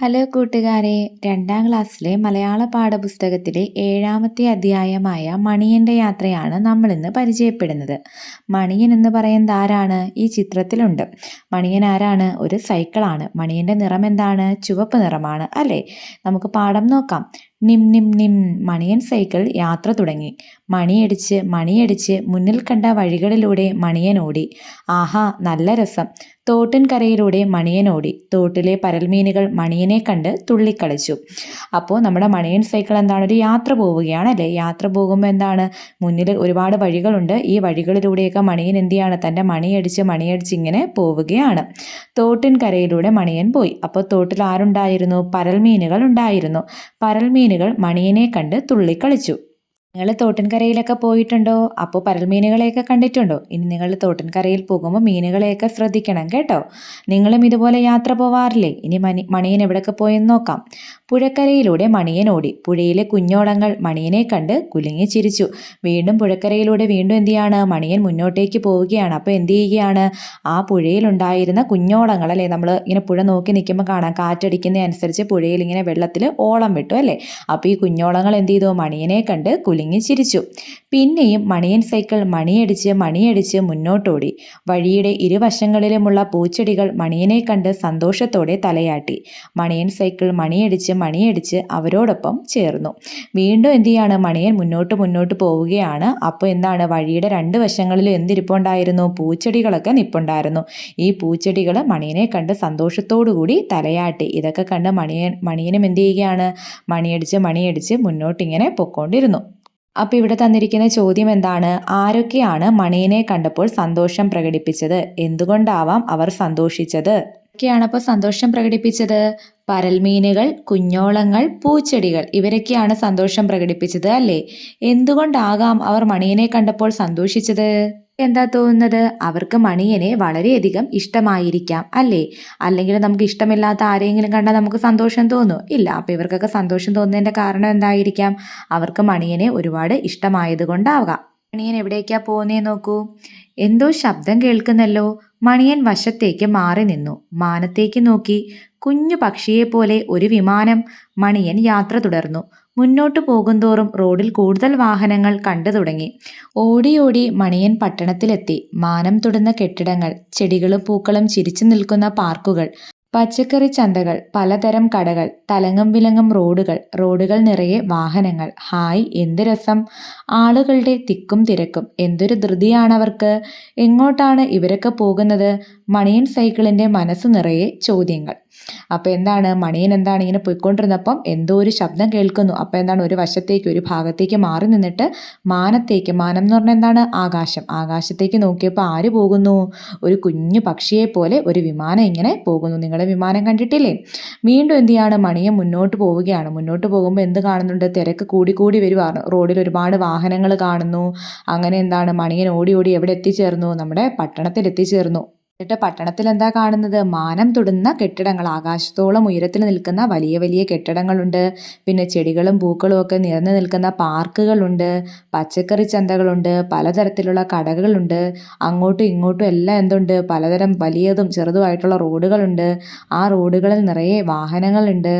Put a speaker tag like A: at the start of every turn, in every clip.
A: Hello കൂട്ടുകാരെ രണ്ടാം ക്ലാസ്സിലെ മലയാള പാഠപുസ്തകത്തിലെ ഏഴാമത്തെ അധ്യായമായ മണിയന്റെ യാത്രയാണ് നമ്മൾ ഇന്ന് പരിചയപ്പെടുന്നത്. മണിയൻ എന്ന് പറയുന്നത് ആരാണ്? ഈ ചിത്രത്തിലുണ്ട്. മണിയൻ ആരാണ്? ഒരു സൈക്കിളാണ്. മണിയന്റെ നിറം എന്താണ്? ചുവപ്പ് നിറമാണ് അല്ലേ? നമുക്ക് പാഠം നോക്കാം. നിം നിം നിം മണിയൻ സൈക്കിൾ യാത്ര തുടങ്ങി. മണിയടിച്ച് മണിയടിച്ച് മുന്നിൽ കണ്ട വഴികളിലൂടെ മണിയൻ ഓടി. ആഹാ നല്ല രസം. തോട്ടിൻകരയിലൂടെ മണിയൻ ഓടി. തോട്ടിലെ പരൽമീനുകൾ മണിയനെ കണ്ട് തുള്ളിക്കളിച്ചു. അപ്പോൾ നമ്മുടെ മണിയൻ സൈക്കിൾ എന്താണ്? ഒരു യാത്ര പോവുകയാണ് അല്ലേ? യാത്ര പോകുമ്പോൾ എന്താണ്? മുന്നിൽ ഒരുപാട് വഴികളുണ്ട്. ഈ വഴികളിലൂടെയൊക്കെ മണിയൻ എന്ത് ചെയ്യാണ്? തന്റെ മണിയടിച്ച് മണിയടിച്ച് ഇങ്ങനെ പോവുകയാണ്. തോട്ടിൻകരയിലൂടെ മണിയൻ പോയി. അപ്പോൾ തോട്ടിൽ ആരുണ്ടായിരുന്നു? പരൽമീനുകൾ ഉണ്ടായിരുന്നു. പരൽമീനുകൾ മണിയനെ കണ്ട് തുള്ളിക്കളിച്ചു നിങ്ങൾ തോട്ടിൻകരയിലൊക്കെ പോയിട്ടുണ്ടോ? അപ്പോൾ പരൽമീനുകളെയൊക്കെ കണ്ടിട്ടുണ്ടോ? ഇനി നിങ്ങൾ തോട്ടിൻകരയിൽ പോകുമ്പോൾ മീനുകളെയൊക്കെ ശ്രദ്ധിക്കണം കേട്ടോ. നിങ്ങളും ഇതുപോലെ യാത്ര പോവാറില്ലേ? ഇനി മണി മണിയൻ എവിടെയൊക്കെ പോയെന്ന് നോക്കാം. പുഴക്കരയിലൂടെ മണിയൻ ഓടി. പുഴയിലെ കുഞ്ഞോടങ്ങൾ മണിയനെ കണ്ട് കുലുങ്ങി ചിരിച്ചു. വീണ്ടും പുഴക്കരയിലൂടെ വീണ്ടും എന്ത് ചെയ്യാണ്? മണിയൻ മുന്നോട്ടേക്ക് പോവുകയാണ്. അപ്പോൾ എന്ത് ചെയ്യുകയാണ്? ആ പുഴയിലുണ്ടായിരുന്ന കുഞ്ഞോടങ്ങൾ അല്ലേ? നമ്മൾ ഇങ്ങനെ പുഴ നോക്കി നിൽക്കുമ്പോൾ കാണാം. കാറ്റടിക്കുന്നതനുസരിച്ച് പുഴയിൽ ഇങ്ങനെ വെള്ളത്തിൽ ഓളം വിട്ടു അല്ലേ? അപ്പോൾ ഈ കുഞ്ഞോളങ്ങൾ എന്ത് ചെയ്തു? മണിയനെ കണ്ട് കുലുങ്ങി ചിരിച്ചു. പിന്നെയും മണിയൻ സൈക്കിൾ മണിയടിച്ച് മണിയടിച്ച് മുന്നോട്ടോടി. വഴിയുടെ ഇരുവശങ്ങളിലുമുള്ള പൂച്ചെടികൾ മണിയനെ കണ്ട് സന്തോഷത്തോടെ തലയാട്ടി. മണിയൻ സൈക്കിൾ മണിയടിച്ച് മണിയടിച്ച് അവരോടൊപ്പം ചേർന്നു. വീണ്ടും എന്ത് ചെയ്യാണ്? മണിയൻ മുന്നോട്ട് മുന്നോട്ട് പോവുകയാണ്. അപ്പോൾ എന്താണ്? വഴിയുടെ രണ്ട് വശങ്ങളിലും എന്തിരിപ്പുണ്ടായിരുന്നു? പൂച്ചെടികളൊക്കെ നിപ്പുണ്ടായിരുന്നു. ഈ പൂച്ചെടികൾ മണിയനെ കണ്ട് സന്തോഷത്തോടു കൂടി തലയാട്ടി. ഇതൊക്കെ കണ്ട് മണിയൻ മണിയനും എന്ത് ചെയ്യുകയാണ്? മണിയടിച്ച് മണിയടിച്ച് മുന്നോട്ടിങ്ങനെ പൊക്കോണ്ടിരുന്നു. അപ്പോൾ ഇവിടെ തന്നിരിക്കുന്ന ചോദ്യം എന്താണ്? ആരൊക്കെയാണ് മണിയനെ കണ്ടപ്പോൾ സന്തോഷം പ്രകടിപ്പിച്ചത്? എന്തുകൊണ്ടാവാം അവർ സന്തോഷിച്ചത്? ഒക്കെയാണ് അപ്പോൾ സന്തോഷം പ്രകടിപ്പിച്ചത്? പരൽമീനുകൾ കുഞ്ഞോളങ്ങൾ പൂച്ചെടികൾ ഇവരൊക്കെയാണ് സന്തോഷം പ്രകടിപ്പിച്ചത് അല്ലേ? എന്തുകൊണ്ടാകാം അവർ മണിയനെ കണ്ടപ്പോൾ സന്തോഷിച്ചത്? എന്താ തോന്നുന്നത്? അവർക്ക് മണിയനെ വളരെയധികം ഇഷ്ടമായിരിക്കാം അല്ലേ? അല്ലെങ്കിൽ നമുക്ക് ഇഷ്ടമില്ലാത്ത ആരെങ്കിലും കണ്ടാൽ നമുക്ക് സന്തോഷം തോന്നും? ഇല്ല അപ്പോൾ ഇവർക്കൊക്കെ സന്തോഷം തോന്നുന്നതിന്റെ കാരണം എന്തായിരിക്കാം? അവർക്ക് മണിയനെ ഒരുപാട് ഇഷ്ടമായത് കൊണ്ടാവാം മണിയൻ എവിടേക്കാ പോകുന്നേ നോക്കൂ. എന്തോ ശബ്ദം കേൾക്കുന്നല്ലോ. മണിയൻ വശത്തേക്ക് മാറി നിന്നു. മാനത്തേക്ക് നോക്കി. കുഞ്ഞു പക്ഷിയെപ്പോലെ ഒരു വിമാനം. മണിയൻ യാത്ര തുടർന്നു. മുന്നോട്ടു പോകുന്തോറും റോഡിൽ കൂടുതൽ വാഹനങ്ങൾ കണ്ടു തുടങ്ങി. ഓടിയോടി ഓടി മണിയൻ പട്ടണത്തിലെത്തി. മാനം തൊടുന്ന കെട്ടിടങ്ങൾ ചെടികളും പൂക്കളും ചിരിച്ചു നിൽക്കുന്ന പാർക്കുകൾ പച്ചക്കറി ചന്തകൾ പലതരം കടകൾ തലങ്ങും വിലങ്ങും റോഡുകൾ റോഡുകൾ നിറയെ വാഹനങ്ങൾ. ഹായ് എന്ത് രസം. ആളുകളുടെ തിക്കും തിരക്കും. എന്തൊരു ധൃതിയാണവർക്ക്. എങ്ങോട്ടാണ് ഇവരൊക്കെ പോകുന്നത്? മണിയൻ സൈക്കിളിന്റെ മനസ്സ് നിറയെ ചോദ്യങ്ങൾ. അപ്പോൾ എന്താണ്? മണിയൻ എന്താണ് ഇങ്ങനെ പോയിക്കൊണ്ടിരുന്നപ്പം എന്തോ ഒരു ശബ്ദം കേൾക്കുന്നു. അപ്പോൾ എന്താണ്? ഒരു വശത്തേക്ക് ഒരു ഭാഗത്തേക്ക് മാറി നിന്നിട്ട് മാനത്തേക്ക് മാനം എന്ന് പറഞ്ഞാൽ എന്താണ്? ആകാശം. ആകാശത്തേക്ക് നോക്കിയപ്പോൾ ആര് പോകുന്നു? ഒരു കുഞ്ഞു പക്ഷിയെ പോലെ ഒരു വിമാനം ഇങ്ങനെ പോകുന്നു. നിങ്ങളെ വിമാനം കണ്ടിട്ടില്ലേ? വീണ്ടും എന്ത് ചെയ്യാണ്? മണിയെ മുന്നോട്ട് പോവുകയാണ്. മുന്നോട്ട് പോകുമ്പോൾ എന്ത് കാണുന്നുണ്ട്? തിരക്ക് കൂടി കൂടി വരുവാണ് റോഡിൽ ഒരുപാട് വാഹനങ്ങൾ കാണുന്നു. അങ്ങനെ എന്താണ്? മണിയൻ ഓടി ഓടി എവിടെ എത്തിച്ചേർന്നു? നമ്മുടെ പട്ടണത്തിൽ എത്തിച്ചേർന്നു. എന്നിട്ട് പട്ടണത്തിൽ എന്താ കാണുന്നത്? മാനം തൊടുന്ന കെട്ടിടങ്ങൾ. ആകാശത്തോളം ഉയരത്തിൽ നിൽക്കുന്ന വലിയ വലിയ കെട്ടിടങ്ങളുണ്ട്. പിന്നെ ചെടികളും പൂക്കളും ഒക്കെ നിറഞ്ഞു നിൽക്കുന്ന പാർക്കുകളുണ്ട്. പച്ചക്കറി ചന്തകളുണ്ട്. പലതരത്തിലുള്ള കടകളുണ്ട്. അങ്ങോട്ടും ഇങ്ങോട്ടും എല്ലാം എന്തുണ്ട്? പലതരം വലിയതും ചെറുതുമായിട്ടുള്ള റോഡുകളുണ്ട്. ആ റോഡുകളിൽ നിറയെ വാഹനങ്ങളുണ്ട്.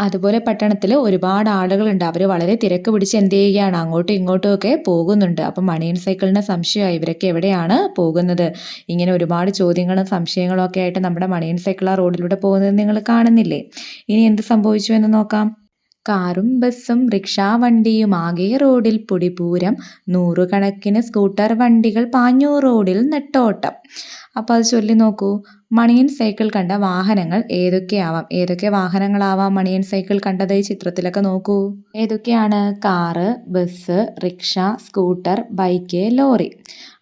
A: അതുപോലെ പട്ടണത്തിൽ ഒരുപാട് ആളുകളുണ്ട്. അവർ വളരെ തിരക്ക് പിടിച്ച് എന്ത് ചെയ്യുകയാണ്? അങ്ങോട്ടും ഇങ്ങോട്ടും ഒക്കെ പോകുന്നുണ്ട്. അപ്പം മണിയൻ സൈക്കിളിന് സംശയമായി. ഇവരൊക്കെ എവിടെയാണ് പോകുന്നത്? ഇങ്ങനെ ഒരുപാട് ചോദ്യങ്ങളും സംശയങ്ങളും ഒക്കെ ആയിട്ട് നമ്മുടെ മണിയൻ സൈക്കിൾ ആ റോഡിലൂടെ പോകുന്നത് നിങ്ങൾ കാണുന്നില്ലേ? ഇനി എന്ത് സംഭവിച്ചു എന്ന് നോക്കാം. കാറും ബസ്സും റിക്ഷാ വണ്ടിയും ആകെ റോഡിൽ പൊടിപൂരം. നൂറുകണക്കിന് സ്കൂട്ടർ വണ്ടികൾ പാഞ്ഞൂർ റോഡിൽ നെട്ടോട്ടം. അപ്പോൾ അത് ചൊല്ലി നോക്കൂ. മണിയൻ സൈക്കിൾ കണ്ട വാഹനങ്ങൾ ഏതൊക്കെയാവാം? ഏതൊക്കെ വാഹനങ്ങളാവാം മണിയൻ സൈക്കിൾ കണ്ടത് ഈ ചിത്രത്തിലൊക്കെ നോക്കൂ. ഏതൊക്കെയാണ്? Car bus rickshaw scooter bike lorry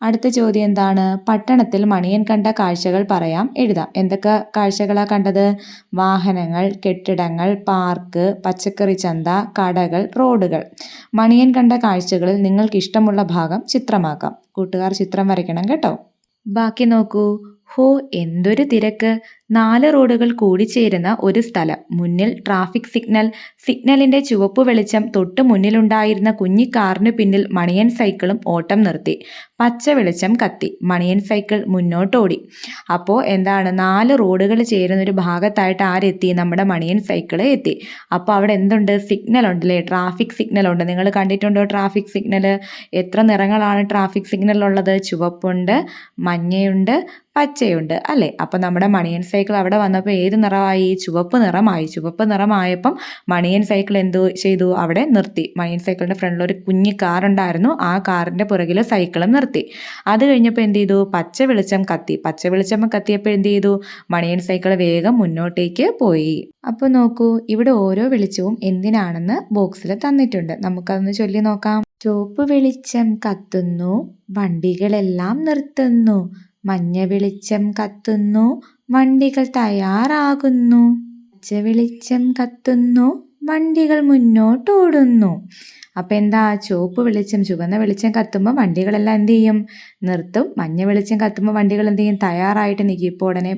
A: അടുത്ത ചോദ്യം എന്താണ്? പട്ടണത്തിൽ മണിയൻ കണ്ട കാഴ്ചകൾ പറയാം. എഴുതാം. എന്തൊക്കെ കാഴ്ചകളാണ് കണ്ടത്? വാഹനങ്ങൾ കെട്ടിടങ്ങൾ പാർക്ക് പച്ചക്കറി ചന്ത കടകൾ റോഡുകൾ. മണിയൻ കണ്ട കാഴ്ചകളിൽ നിങ്ങൾക്ക് ഇഷ്ടമുള്ള ഭാഗം ചിത്രമാക്കാം. കൂട്ടുകാർ ചിത്രം വരയ്ക്കണം കേട്ടോ. ബാക്കി നോക്കൂ. ഹോ എന്തൊരു തിരക്ക്. നാല് റോഡുകൾ കൂടിച്ചേരുന്ന ഒരു സ്ഥലം. മുന്നിൽ ട്രാഫിക് സിഗ്നൽ. സിഗ്നലിന്റെ ചുവപ്പ് വെളിച്ചം തൊട്ട് മുന്നിലുണ്ടായിരുന്ന കുഞ്ഞി പിന്നിൽ മണിയൻ സൈക്കിളും ഓട്ടം നിർത്തി. പച്ച വെളിച്ചം കത്തി. മണിയൻ സൈക്കിൾ മുന്നോട്ടോടി. അപ്പോൾ എന്താണ്? നാല് റോഡുകൾ ചേരുന്ന ഒരു ഭാഗത്തായിട്ട് ആരെത്തി? നമ്മുടെ മണിയൻ സൈക്കിൾ എത്തി. അപ്പോൾ അവിടെ എന്തുണ്ട്? സിഗ്നൽ ഉണ്ടല്ലേ? ട്രാഫിക് സിഗ്നൽ ഉണ്ട്. നിങ്ങൾ കണ്ടിട്ടുണ്ടോ ട്രാഫിക് സിഗ്നൽ എത്ര നിറങ്ങളാണ് ട്രാഫിക് സിഗ്നലുള്ളത് ചുവപ്പുണ്ട് മഞ്ഞയുണ്ട് പച്ചയുണ്ട് അല്ലേ? അപ്പോൾ നമ്മുടെ മണിയൻ സൈക്കിൾ അവിടെ വന്നപ്പോൾ ഏത് നിറമായി? ചുവപ്പ് നിറമായി. ചുവപ്പ് നിറമായപ്പം മണിയൻ സൈക്കിൾ എന്തു ചെയ്തു? അവിടെ നിർത്തി. മണിയൻ സൈക്കിളിന്റെ ഫ്രണ്ടിൽ ഒരു കുഞ്ഞി കാർ ഉണ്ടായിരുന്നു. ആ കാറിന്റെ പുറകിൽ സൈക്കിളും നിർത്തി. അത് കഴിഞ്ഞപ്പോൾ എന്ത് ചെയ്തു? പച്ച വെളിച്ചം കത്തി. പച്ച വെളിച്ചം കത്തിയപ്പോൾ എന്ത് ചെയ്തു? മണിയൻ സൈക്കിൾ വേഗം മുന്നോട്ടേക്ക് പോയി. അപ്പോൾ നോക്കൂ ഇവിടെ ഓരോ വെളിച്ചവും എന്തിനാണെന്ന് ബോക്സിൽ തന്നിട്ടുണ്ട്. നമുക്കതൊന്ന് ചൊല്ലി നോക്കാം. ചുവപ്പ് വെളിച്ചം കത്തുന്നു. വണ്ടികളെല്ലാം നിർത്തുന്നു. മഞ്ഞ വെളിച്ചം കത്തുന്നു വണ്ടികൾ തയ്യാറാകുന്നു. പച്ച വെളിച്ചം കത്തുന്നു വണ്ടികൾ മുന്നോട്ടോടുന്നു. അപ്പം എന്താ ചുവപ്പ് വെളിച്ചം ചുവന്ന വെളിച്ചം കത്തുമ്പോൾ വണ്ടികളെല്ലാം എന്ത് ചെയ്യും? നിർത്തും. മഞ്ഞ വെളിച്ചം കത്തുമ്പോൾ വണ്ടികൾ എന്ത് ചെയ്യും? തയ്യാറായിട്ട് നിൽക്കും ഇപ്പോൾ ഉടനെ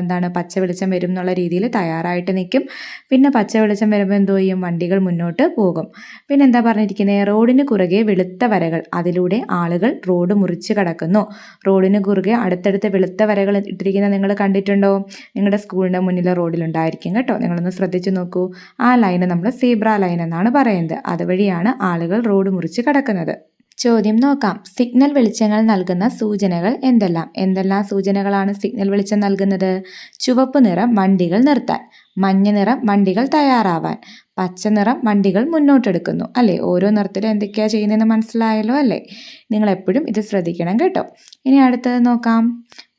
A: എന്താണ് പച്ച വെളിച്ചം വരും എന്നുള്ള രീതിയിൽ തയ്യാറായിട്ട് നിൽക്കും പിന്നെ പച്ച വെളിച്ചം വരുമ്പോൾ എന്തോ ചെയ്യും? വണ്ടികൾ മുന്നോട്ട് പോകും. പിന്നെ എന്താ പറഞ്ഞിരിക്കുന്നത് റോഡിന് കുറുകെ വെളുത്ത വരകൾ. അതിലൂടെ ആളുകൾ റോഡ് മുറിച്ച് കടക്കുന്നു. റോഡിന് കുറുകെ അടുത്തടുത്ത് വെളുത്ത വരകൾ ഇട്ടിരിക്കുന്നത് നിങ്ങൾ കണ്ടിട്ടുണ്ടോ? നിങ്ങളുടെ സ്കൂളിന്റെ മുന്നിലെ റോഡിലുണ്ടായിരിക്കും കേട്ടോ. നിങ്ങളൊന്ന് ശ്രദ്ധിച്ചു നോക്കൂ. ആ ലൈന് നമ്മൾ സീബ്ര ലൈൻ എന്നാണ് പറയുന്നത്. അതുവഴിയാണ് ആളുകൾ റോഡ് മുറിച്ച് കടക്കുന്നത്. ചോദ്യം നോക്കാം. സിഗ്നൽ വെളിച്ചങ്ങൾ നൽകുന്ന സൂചനകൾ എന്തെല്ലാം? എന്തെല്ലാം സൂചനകളാണ് സിഗ്നൽ വെളിച്ചം നൽകുന്നത്? ചുവപ്പ് നിറം വണ്ടികൾ നിർത്താൻ മഞ്ഞ നിറം വണ്ടികൾ തയ്യാറാവാൻ പച്ച നിറം വണ്ടികൾ മുന്നോട്ടെടുക്കുന്നു. അല്ലേ? ഓരോ നിറത്തിലും എന്തൊക്കെയാണ് ചെയ്യുന്നതെന്ന് മനസ്സിലായല്ലോ അല്ലേ? നിങ്ങൾ എപ്പോഴും ഇത് ശ്രദ്ധിക്കണം കേട്ടോ. ഇനി അടുത്തത് നോക്കാം.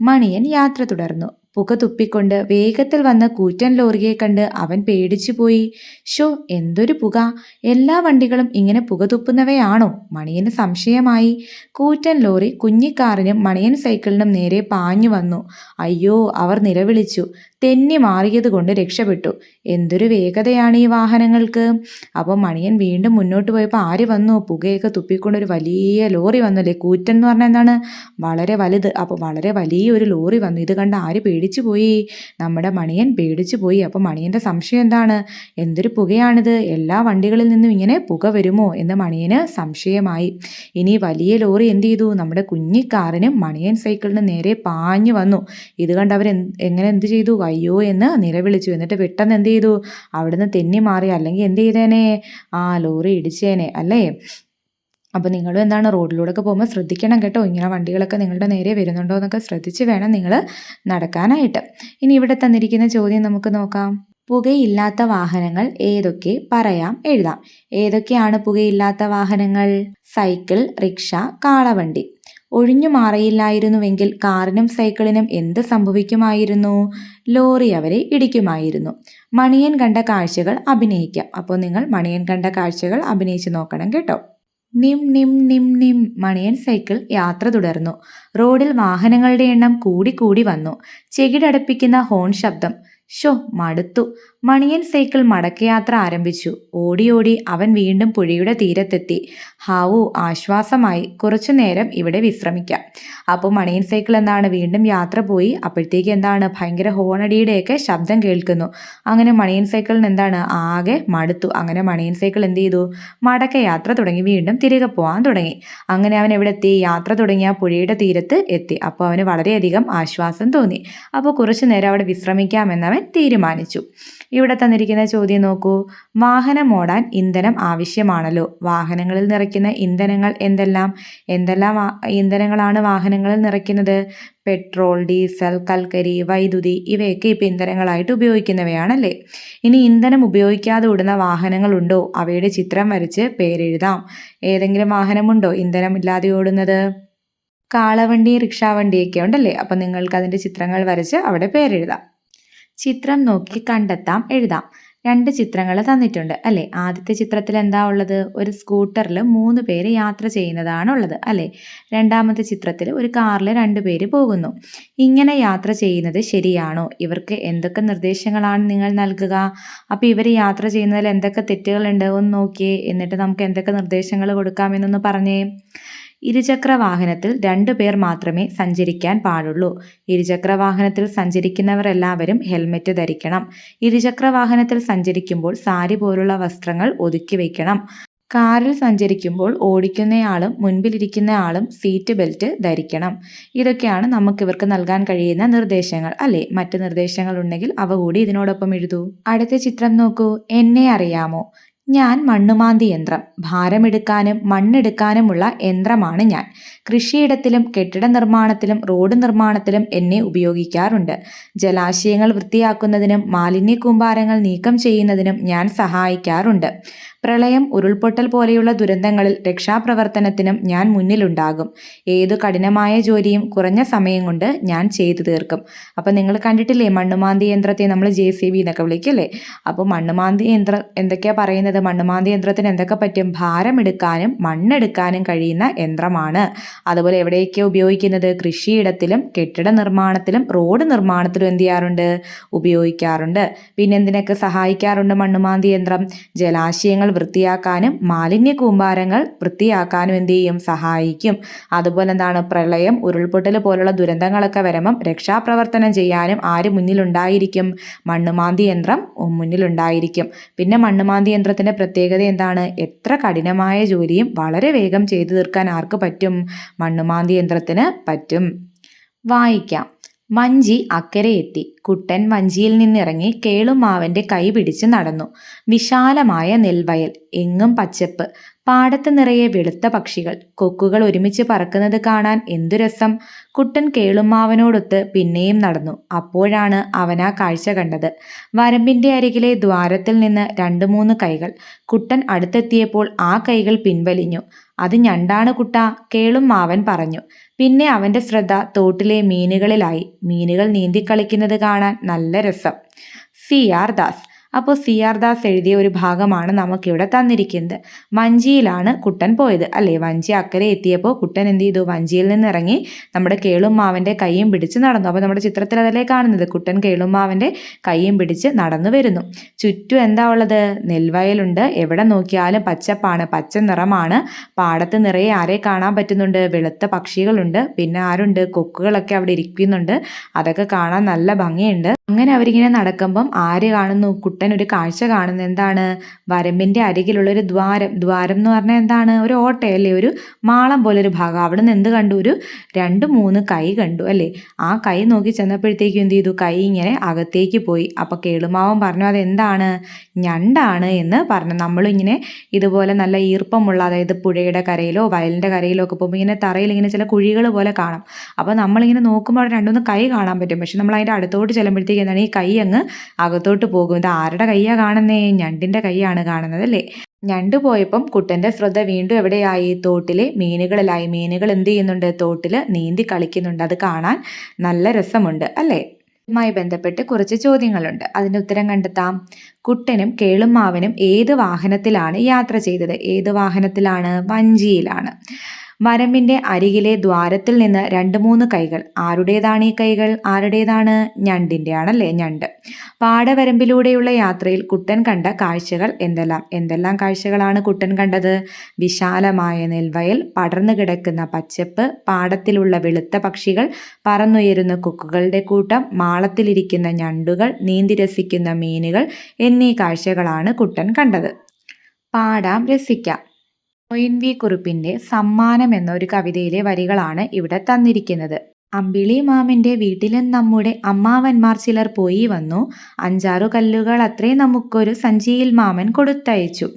A: മണിയൻ യാത്ര തുടർന്നു. പുക തുപ്പിക്കൊണ്ട് വേഗത്തിൽ വന്ന കൂറ്റൻ ലോറിയെ കണ്ട് അവൻ പേടിച്ചു പോയി. ഷോ എന്തൊരു പുക? എല്ലാ വണ്ടികളും ഇങ്ങനെ പുക തുപ്പുന്നവയാണോ? മണിയന് സംശയമായി. കൂറ്റൻ ലോറി കുഞ്ഞിക്കാറിനും മണിയൻ സൈക്കിളിനും നേരെ പാഞ്ഞു വന്നു. അയ്യോ അവർ നിലവിളിച്ചു. തെന്നി മാറിയത് കൊണ്ട് രക്ഷപ്പെട്ടു. എന്തൊരു വേഗതയാണ് ഈ വാഹനങ്ങൾക്ക്. അപ്പോൾ മണിയൻ വീണ്ടും മുന്നോട്ട് പോയപ്പോൾ ആര് വന്നു? പുകയൊക്കെ തുപ്പിക്കൊണ്ട് ഒരു വലിയ ലോറി വന്നു അല്ലേ കൂറ്റൻ എന്ന് പറഞ്ഞാൽ എന്താണ്? വളരെ വലുത്. അപ്പോൾ വളരെ വലിയ ഒരു ലോറി വന്നു. ഇത് കണ്ട് ആര് പേടിച്ചു പോയി നമ്മുടെ മണിയൻ പേടിച്ചു പോയി അപ്പോൾ മണിയന്റെ സംശയം എന്താണ്? എന്തൊരു പുകയാണിത്? എല്ലാ വണ്ടികളിൽ നിന്നും ഇങ്ങനെ പുക വരുമോ? എന്ന് മണിയന് സംശയമായി. ഇനി വലിയ ലോറി എന്ത് ചെയ്തു? നമ്മുടെ കുഞ്ഞിക്കാറിനും മണിയൻ സൈക്കിളിന് നേരെ പാഞ്ഞു വന്നു. ഇത് കണ്ട് അവർ എങ്ങനെ എന്ത് ചെയ്തു? അയ്യോ എന്ന് നിലവിളിച്ചു. എന്നിട്ട് പെട്ടെന്ന് എന്ത് ചെയ്തു? അവിടുന്ന് തെന്നി മാറി. അല്ലെങ്കിൽ എന്ത് ചെയ്തേനെ? ആ ലോറി ഇടിച്ചേനെ. അല്ലേ? അപ്പോൾ നിങ്ങളും എന്താണ് റോഡിലൂടെയൊക്കെ പോകുമ്പോൾ ശ്രദ്ധിക്കണം കേട്ടോ. ഇങ്ങനെ വണ്ടികളൊക്കെ നിങ്ങളുടെ നേരെ വരുന്നുണ്ടോ എന്നൊക്കെ ശ്രദ്ധിച്ച് വേണം നിങ്ങൾ നടക്കാനായിട്ട്. ഇനി ഇവിടെ തന്നിരിക്കുന്ന ചോദ്യം നമുക്ക് നോക്കാം. പുകയില്ലാത്ത വാഹനങ്ങൾ ഏതൊക്കെ? പറയാം എഴുതാം. ഏതൊക്കെയാണ് പുകയില്ലാത്ത വാഹനങ്ങൾ? സൈക്കിൾ റിക്ഷ കാളവണ്ടി. ഒഴിഞ്ഞു മാറിയില്ലായിരുന്നുവെങ്കിൽ കാറിനും സൈക്കിളിനും എന്ത് സംഭവിക്കുമായിരുന്നു? ലോറി അവരെ ഇടിക്കുമായിരുന്നു. മണിയൻ കണ്ട കാഴ്ചകൾ അഭിനയിക്കാം. അപ്പോൾ നിങ്ങൾ മണിയൻ കണ്ട കാഴ്ചകൾ അഭിനയിച്ച് നോക്കണം കേട്ടോ. നിം നിം നിം നിം മണിയൻ സൈക്കിൾ യാത്ര തുടർന്നു. റോഡിൽ വാഹനങ്ങളുടെ എണ്ണം കൂടിക്കൂടി കൂടി വന്നു. ചെകിടടുപ്പിക്കുന്ന ഹോൺ ശബ്ദം. ഷോ മടുത്തു. മണിയൻ സൈക്കിൾ മടക്കയാത്ര ആരംഭിച്ചു. ഓടി ഓടി അവൻ വീണ്ടും പുഴയുടെ തീരത്തെത്തി. ഹാവു ആശ്വാസമായി. കുറച്ചു നേരം ഇവിടെ വിശ്രമിക്കാം. അപ്പോൾ മണിയൻ സൈക്കിൾ എന്താണ് വീണ്ടും യാത്ര പോയി. അപ്പോഴത്തേക്ക് എന്താണ്? ഭയങ്കര ഹോണടിയുടെയൊക്കെ ശബ്ദം കേൾക്കുന്നു. അങ്ങനെ മണിയൻ സൈക്കിളിന് എന്താണ്? ആകെ മടുത്തു. അങ്ങനെ മണിയൻ സൈക്കിൾ എന്ത് ചെയ്തു? മടക്കയാത്ര തുടങ്ങി. വീണ്ടും തിരികെ പോകാൻ തുടങ്ങി. അങ്ങനെ അവൻ എവിടെ എത്തി? യാത്ര തുടങ്ങിയ പുഴയുടെ തീരത്ത് എത്തി. അപ്പോൾ അവന് വളരെയധികം ആശ്വാസം തോന്നി. അപ്പോൾ കുറച്ചു നേരം അവിടെ വിശ്രമിക്കാമെന്നവൻ തീരുമാനിച്ചു. ഇവിടെ തന്നിരിക്കുന്ന ചോദ്യം നോക്കൂ. വാഹനം ഓടാൻ ഇന്ധനം ആവശ്യമാണല്ലോ. വാഹനങ്ങളിൽ നിറയ്ക്കുന്ന ഇന്ധനങ്ങൾ എന്തെല്ലാം? എന്തെല്ലാം ഇന്ധനങ്ങളാണ് വാഹനങ്ങളിൽ നിറയ്ക്കുന്നത്? പെട്രോൾ ഡീസൽ കൽക്കരി വൈദ്യുതി ഇവയൊക്കെ ഇപ്പോൾ ഇന്ധനങ്ങളായിട്ട് ഉപയോഗിക്കുന്നവയാണല്ലേ. ഇനി ഇന്ധനം ഉപയോഗിക്കാതെ ഓടുന്ന വാഹനങ്ങളുണ്ടോ അവയുടെ ചിത്രം വരച്ച് പേരെഴുതാം. ഏതെങ്കിലും വാഹനമുണ്ടോ ഇന്ധനമില്ലാതെ ഓടുന്നത്? കാളവണ്ടി റിക്ഷാവണ്ടിയൊക്കെ ഉണ്ടല്ലേ. അപ്പം നിങ്ങൾക്ക് അതിന്റെ ചിത്രങ്ങൾ വരച്ച് അവിടെ പേരെഴുതാം. ചിത്രം നോക്കി കണ്ടെത്താം എഴുതാം. രണ്ട് ചിത്രങ്ങൾ തന്നിട്ടുണ്ട് അല്ലേ? ആദ്യത്തെ ചിത്രത്തിൽ എന്താ ഉള്ളത്? ഒരു സ്കൂട്ടറിൽ മൂന്ന് പേര് യാത്ര ചെയ്യുന്നതാണ് ഉള്ളത് അല്ലേ? രണ്ടാമത്തെ ചിത്രത്തിൽ ഒരു കാറിൽ രണ്ട് പേര് പോകുന്നു. ഇങ്ങനെ യാത്ര ചെയ്യുന്നത് ശരിയാണോ? ഇവർക്ക് എന്തൊക്കെ നിർദ്ദേശങ്ങളാണ് നിങ്ങൾ നൽകുക? അപ്പോൾ ഇവർ യാത്ര ചെയ്യുന്നതിൽ എന്തൊക്കെ തെറ്റുകളുണ്ട്? ഒന്ന് നോക്കിയേ. എന്നിട്ട് നമുക്ക് എന്തൊക്കെ നിർദ്ദേശങ്ങൾ കൊടുക്കാമെന്നൊന്ന് പറഞ്ഞേ. ഇരുചക്ര വാഹനത്തിൽ രണ്ടു പേർ മാത്രമേ സഞ്ചരിക്കാൻ പാടുള്ളൂ. ഇരുചക്ര വാഹനത്തിൽ സഞ്ചരിക്കുന്നവരെല്ലാവരും ഹെൽമെറ്റ് ധരിക്കണം. ഇരുചക്ര വാഹനത്തിൽ സഞ്ചരിക്കുമ്പോൾ സാരി പോലുള്ള വസ്ത്രങ്ങൾ ഒതുക്കി വയ്ക്കണം കാറിൽ സഞ്ചരിക്കുമ്പോൾ ഓടിക്കുന്നയാളും മുൻപിലിരിക്കുന്നയാളും സീറ്റ് ബെൽറ്റ് ധരിക്കണം. ഇതൊക്കെയാണ് നമുക്ക് ഇവർക്ക് നൽകാൻ കഴിയുന്ന നിർദ്ദേശങ്ങൾ. അല്ലേ? മറ്റ് നിർദ്ദേശങ്ങൾ ഉണ്ടെങ്കിൽ അവ കൂടി ഇതിനോടൊപ്പം എഴുതൂ. അടുത്ത ചിത്രം നോക്കൂ. എന്നെ അറിയാമോ? ഞാൻ മണ്ണുമാന്തി യന്ത്രം. ഭാരമെടുക്കാനും മണ്ണെടുക്കാനുമുള്ള യന്ത്രമാണ് ഞാൻ. കൃഷിയിടത്തിലും കെട്ടിട നിർമ്മാണത്തിലും റോഡ് നിർമ്മാണത്തിലും എന്നെ ഉപയോഗിക്കാറുണ്ട്. ജലാശയങ്ങൾ വൃത്തിയാക്കുന്നതിനും മാലിന്യ കൂമ്പാരങ്ങൾ നീക്കം ചെയ്യുന്നതിനും ഞാൻ സഹായിക്കാറുണ്ട്. പ്രളയം ഉരുൾപൊട്ടൽ പോലെയുള്ള ദുരന്തങ്ങളിൽ രക്ഷാപ്രവർത്തനത്തിനും ഞാൻ മുന്നിലുണ്ടാകും. ഏതു കഠിനമായ ജോലിയും കുറഞ്ഞ സമയം കൊണ്ട് ഞാൻ ചെയ്തു തീർക്കും. അപ്പം നിങ്ങൾ കണ്ടിട്ടില്ലേ മണ്ണുമാന്തി യന്ത്രത്തെ നമ്മൾ ജെ സി ബി എന്നൊക്കെ വിളിക്കല്ലേ? അപ്പോൾ മണ്ണുമാന്തി യന്ത്രം എന്തൊക്കെയാണ് പറയുന്നത്? മണ്ണുമാന്തി യന്ത്രത്തിന് എന്തൊക്കെ പറ്റും? ഭാരമെടുക്കാനും മണ്ണെടുക്കാനും കഴിയുന്ന യന്ത്രമാണ്. അതുപോലെ എവിടെയൊക്കെ ഉപയോഗിക്കുന്നത്? കൃഷിയിടത്തിലും കെട്ടിട നിർമ്മാണത്തിലും റോഡ് നിർമ്മാണത്തിലും എന്ത് ചെയ്യാറുണ്ട്? ഉപയോഗിക്കാറുണ്ട്. പിന്നെ എന്തിനൊക്കെ സഹായിക്കാറുണ്ട് മണ്ണുമാന്തി യന്ത്രം? ജലാശയങ്ങൾ വൃത്തിയാക്കാനും മാലിന്യ കൂമ്പാരങ്ങൾ വൃത്തിയാക്കാനും എന്ത് ചെയ്യും? സഹായിക്കും. അതുപോലെ എന്താണ്? പ്രളയം ഉരുൾപൊട്ടൽ പോലുള്ള ദുരന്തങ്ങളൊക്കെ വരുമ്പം രക്ഷാപ്രവർത്തനം ചെയ്യാനും ആര് മുന്നിലുണ്ടായിരിക്കും? മണ്ണുമാന്തി യന്ത്രം മുന്നിലുണ്ടായിരിക്കും. പിന്നെ മണ്ണുമാന്തി യന്ത്രത്തിന്റെ പ്രത്യേകത എന്താണ്? എത്ര കഠിനമായ ജോലിയും വളരെ വേഗം ചെയ്തു തീർക്കാൻ ആർക്ക് പറ്റും? മണ്ണുമാന്തി യന്ത്രത്തിന് പറ്റും. വായിക്കാം. വഞ്ചി അക്കരെ എത്തി കുട്ടൻ വഞ്ചിയിൽ നിന്നിറങ്ങി കേളുമാവന്റെ കൈ പിടിച്ച് നടന്നു. വിശാലമായ നെൽവയൽ എങ്ങും പച്ചപ്പ് പാടത്ത് നിറയെ വെളുത്ത പക്ഷികൾ കൊക്കുകൾ ഒരുമിച്ച് പറക്കുന്നത് കാണാൻ എന്തു രസം. കുട്ടൻ കേളുമാവനോടൊത്ത് പിന്നെയും നടന്നു. അപ്പോഴാണ് അവൻ ആ കാഴ്ച കണ്ടത്. വരമ്പിന്റെ അരികിലെ ദ്വാരത്തിൽ നിന്ന് രണ്ടു മൂന്ന് കൈകൾ. കുട്ടൻ അടുത്തെത്തിയപ്പോൾ ആ കൈകൾ പിൻവലിഞ്ഞു. അത് ഞണ്ടാണ് കുട്ട കേളും മാവൻ പറഞ്ഞു. പിന്നെ അവന്റെ ശ്രദ്ധ തോട്ടിലെ മീനുകളിലായി. മീനുകൾ നീന്തിക്കളിക്കുന്നത് കാണാൻ നല്ല രസം. C R Das. അപ്പോൾ സി ആർ ദാസ് എഴുതിയ ഒരു ഭാഗമാണ് നമുക്കിവിടെ തന്നിരിക്കുന്നത്. വഞ്ചിയിലാണ് കുട്ടൻ പോയത്. അല്ലേ? വഞ്ചി അക്കരെ എത്തിയപ്പോൾ കുട്ടൻ എന്ത് ചെയ്തു? വഞ്ചിയിൽ നിന്ന് ഇറങ്ങി നമ്മുടെ കേളുമാവന്റെ കൈയും പിടിച്ച് നടന്നു. അപ്പോൾ നമ്മുടെ ചിത്രത്തിൽ അതല്ലേ കാണുന്നത്? കുട്ടൻ കേളുമാവന്റെ കൈയും പിടിച്ച് നടന്നു വരുന്നു. ചുറ്റും എന്താ ഉള്ളത്? നെൽവയലുണ്ട്. എവിടെ നോക്കിയാലും പച്ചപ്പാണ്. പച്ച നിറമാണ്. പാടത്ത് നിറയെ ആരെ കാണാൻ പറ്റുന്നുണ്ട്? വെളുത്ത പക്ഷികളുണ്ട്. പിന്നെ ആരുണ്ട്? കൊക്കുകളൊക്കെ അവിടെ ഇരിക്കുന്നുണ്ട്. അതൊക്കെ കാണാൻ നല്ല ഭംഗിയുണ്ട്. അങ്ങനെ അവരിങ്ങനെ നടക്കുമ്പം ആര് കാണുന്നു? കുട്ടൻ ഒരു കാഴ്ച കാണുന്നത് എന്താണ്? വരമ്പിന്റെ അരികിലുള്ള ഒരു ദ്വാരം. ദ്വാരം എന്ന് പറഞ്ഞാൽ എന്താണ്? ഒരു ഓട്ടയല്ലേ ഒരു മാളം പോലെ ഒരു ഭാഗം. അവിടെ നിന്ന് എന്ത് കണ്ടു? ഒരു രണ്ട് മൂന്ന് കൈ കണ്ടു അല്ലേ? ആ കൈ നോക്കി ചെന്നപ്പോഴത്തേക്കും എന്ത് ചെയ്തു? കൈ ഇങ്ങനെ അകത്തേക്ക് പോയി. അപ്പോൾ കേളുമാവൻ പറഞ്ഞു അതെന്താണ്? ഞണ്ടാണ് എന്ന് പറഞ്ഞു. നമ്മളിങ്ങനെ ഇതുപോലെ നല്ല ഈർപ്പമുള്ള അതായത് പുഴയുടെ കരയിലോ വയലിന്റെ കരയിലോ ഒക്കെ പോകുമ്പോൾ ഇങ്ങനെ തറയിൽ ഇങ്ങനെ ചില കുഴികൾ പോലെ കാണാം. അപ്പോൾ നമ്മളിങ്ങനെ നോക്കുമ്പോൾ അവിടെ രണ്ടുമൂന്ന് കൈ കാണാൻ പറ്റും. പക്ഷെ നമ്മൾ അതിന്റെ അടുത്തോട്ട് ചെല്ലുമ്പോഴത്തേക്ക് എന്താണ്? ഈ കൈ അങ്ങ് അകത്തോട്ട് പോകും. ഇത് ആരുടെ കൈയാണ് കാണുന്നേ? ഞണ്ടിന്റെ കൈയാണ് കാണുന്നത് അല്ലേ? ഞണ്ട് പോയപ്പം കുട്ടന്റെ ശ്രദ്ധ വീണ്ടും എവിടെയായി? തോട്ടിലെ മീനുകളിലായി. മീനുകൾ എന്ത് ചെയ്യുന്നുണ്ട്? തോട്ടിൽ നീന്തി കളിക്കുന്നുണ്ട്. അത് കാണാൻ നല്ല രസമുണ്ട് അല്ലേ? മായി ബന്ധപ്പെട്ട് കുറച്ച് ചോദ്യങ്ങളുണ്ട്. അതിന്റെ ഉത്തരം കണ്ടെത്താം. കുട്ടനും കേളുമാവനും ഏത് വാഹനത്തിലാണ് യാത്ര ചെയ്തത്? ഏത് വാഹനത്തിലാണ്? വഞ്ചിയിലാണ്. വരമ്പിന്റെ അരികിലെ ദ്വാരത്തിൽ നിന്ന് രണ്ട് മൂന്ന് കൈകൾ. ആരുടേതാണ് ഈ കൈകൾ? ആരുടേതാണ്? ഞണ്ടിന്റെ ആണല്ലേ ഞണ്ട്. പാടവരമ്പിലൂടെയുള്ള യാത്രയിൽ കുട്ടൻ കണ്ട കാഴ്ചകൾ എന്തെല്ലാം? എന്തെല്ലാം കാഴ്ചകളാണ് കുട്ടൻ കണ്ടത്? വിശാലമായ നെൽവയൽ പടർന്നു കിടക്കുന്ന പച്ചപ്പ് പാടത്തിലുള്ള വെളുത്ത പക്ഷികൾ പറന്നുയരുന്ന കൊക്കുകളുടെ കൂട്ടം മാളത്തിലിരിക്കുന്ന ഞണ്ടുകൾ നീന്തി രസിക്കുന്ന മീനുകൾ എന്നീ കാഴ്ചകളാണ് കുട്ടൻ കണ്ടത്. പാടാം രസിക്കാം. ഒ എൻ വി സമ്മാനം എന്ന ഒരു കവിതയിലെ വരികളാണ് ഇവിടെ തന്നിരിക്കുന്നത്. അമ്പിളി മാമിന്റെ വീട്ടിലും നമ്മുടെ അമ്മാവന്മാർ ചിലർ പോയി വന്നു. അഞ്ചാറു കല്ലുകൾ അത്രേ നമുക്കൊരു സഞ്ചിയിൽ മാമൻ കൊടുത്തയച്ചു.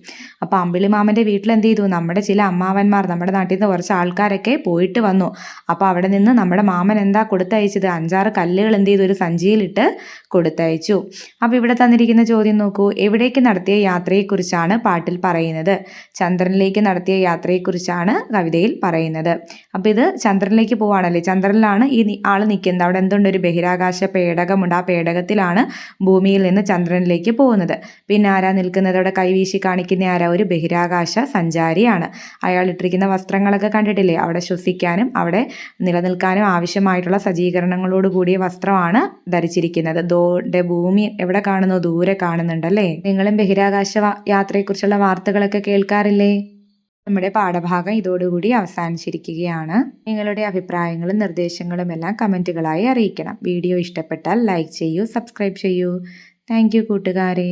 A: അപ്പോൾ അമ്പിളി മാമന്റെ വീട്ടിൽ എന്ത് ചെയ്തു? നമ്മുടെ ചില അമ്മാവന്മാർ നമ്മുടെ നാട്ടിൽ നിന്ന് കുറച്ച് ആൾക്കാരൊക്കെ പോയിട്ട് വന്നു. അപ്പോൾ അവിടെ നിന്ന് നമ്മുടെ മാമൻ എന്താ കൊടുത്തയച്ചത്? അഞ്ചാറ് കല്ലുകൾ എന്ത് ചെയ്തു? ഒരു സഞ്ചിയിലിട്ട് കൊടുത്തയച്ചു. അപ്പോൾ ഇവിടെ തന്നിരിക്കുന്ന ചോദ്യം നോക്കൂ. എവിടേക്ക് നടത്തിയ യാത്രയെക്കുറിച്ചാണ് പാട്ടിൽ പറയുന്നത്. ചന്ദ്രനിലേക്ക് നടത്തിയ യാത്രയെക്കുറിച്ചാണ് കവിതയിൽ പറയുന്നത്. അപ്പോൾ ഇത് ചന്ദ്രനിലേക്ക് പോവാണല്ലേ? ചന്ദ്രനിലാണ് ഈ ആൾ നിൽക്കുന്നത് അവിടെ എന്തുണ്ട്? ഒരു ബഹിരാകാശ പേടകമുണ്ട്. ആ പേടകത്തിലാണ് ഭൂമിയിൽ നിന്ന് ചന്ദ്രനിലേക്ക് പോകുന്നത്. പിന്നെ ആരാ നിൽക്കുന്നത്? അവിടെ കൈവീശി കാണിക്കുന്ന ആരാ? ഒരു ബഹിരാകാശ സഞ്ചാരിയാണ്. അയാൾ ഇട്ടിരിക്കുന്ന വസ്ത്രങ്ങളൊക്കെ കണ്ടിട്ടില്ലേ? അവിടെ ശ്വസിക്കാനും അവിടെ നിലനിൽക്കാനും ആവശ്യമായിട്ടുള്ള സജ്ജീകരണങ്ങളോട് കൂടിയ വസ്ത്രമാണ് ധരിച്ചിരിക്കുന്നത്. ദോടെ ഭൂമി എവിടെ കാണുന്നു? ദൂരെ കാണുന്നുണ്ടല്ലേ? നിങ്ങളും ബഹിരാകാശ യാത്രയെക്കുറിച്ചുള്ള വാർത്തകളൊക്കെ കേൾക്കാറില്ലേ? നമ്മുടെ പാഠഭാഗം ഇതോടുകൂടി അവസാനിച്ചിരിക്കുകയാണ്. നിങ്ങളുടെ അഭിപ്രായങ്ങളും നിർദ്ദേശങ്ങളും എല്ലാം കമന്റുകളായി അറിയിക്കണം. വീഡിയോ ഇഷ്ടപ്പെട്ടാൽ ലൈക്ക് ചെയ്യൂ സബ്സ്ക്രൈബ് ചെയ്യൂ. താങ്ക് കൂട്ടുകാരെ.